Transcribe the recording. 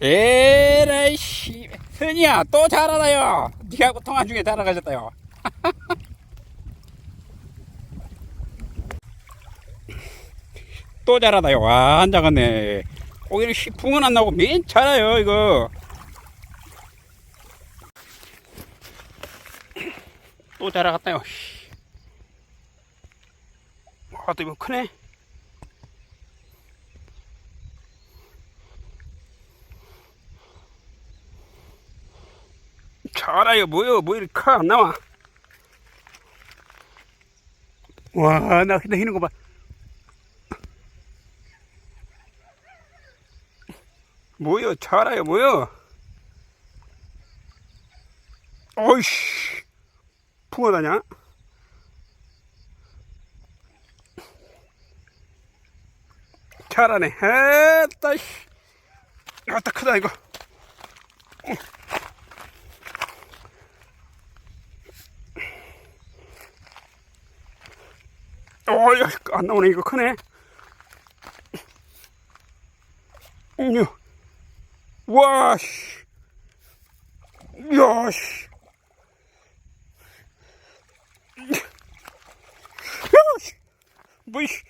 에라이 씨. 선이야 또 자라나요? 니하고 통화 중에 자라가셨다요. 또 자라나요? 와안 작았네. 오히려 씨 붕은 안 나고 맨 자라요 이거. 또 자라갔다요 아 또 이거 크네 자라요 뭐요? 뭐 이렇게 커안 나와? 와 나 근데 희는 거봐. 뭐요? 자라요 뭐요? 어이씨 풍어다냐? 잘하네 에따 씨. 아따 크다 이거 어이 안 나오네. 이거 크네. 음, 와씨. 야 씨. 야 씨. 뭐이씨